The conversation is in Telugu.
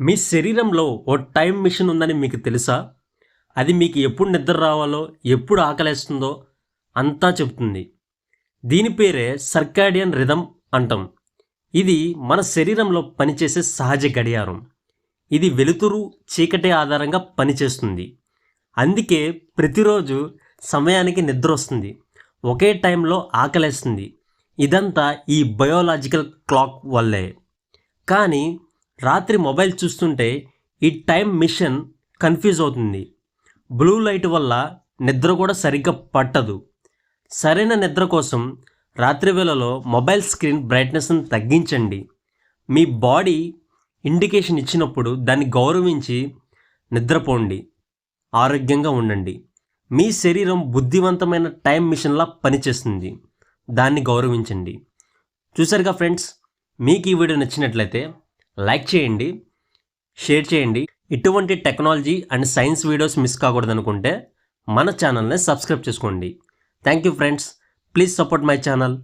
మీ శరీరంలో ఓ టైం మిషన్ ఉందని మీకు తెలుసా? అది మీకు ఎప్పుడు నిద్ర రావాలో ఎప్పుడు ఆకలేస్తుందో అంతా చెప్తుంది దీని పేరే సర్కాడియన్ రిధమ్ అంటాం. ఇది మన శరీరంలో పనిచేసే సహజ గడియారం. ఇది వెలుతురు చీకటి ఆధారంగా పనిచేస్తుంది. అందుకే ప్రతిరోజు సమయానికి నిద్ర వస్తుంది. ఒకే టైంలో ఆకలేస్తుంది. ఇదంతా ఈ బయోలాజికల్ క్లాక్ వల్లే. కానీ రాత్రి మొబైల్ చూస్తుంటే ఈ టైం మిషన్ కన్ఫ్యూజ్ అవుతుంది. బ్లూ లైట్ వల్ల నిద్ర కూడా సరిగ్గా పట్టదు. సరైన నిద్ర కోసం రాత్రి వేళలో మొబైల్ స్క్రీన్ బ్రైట్నెస్ని తగ్గించండి. మీ బాడీ ఇండికేషన్ ఇచ్చినప్పుడు దాన్ని గౌరవించి నిద్రపోండి. ఆరోగ్యంగా ఉండండి. మీ శరీరం బుద్ధివంతమైన టైం మిషన్లా పనిచేస్తుంది. దాన్ని గౌరవించండి. చూసారుగా ఫ్రెండ్స్ మీకు ఈ వీడియో నచ్చినట్లయితే లైక్ చేయండి షేర్ చేయండి. ఇటువంటి technology and science videos miss కాకూడదు అనుకుంటే మన ఛానల్ని సబ్స్క్రైబ్ చేసుకోండి. Thank you friends please support my channel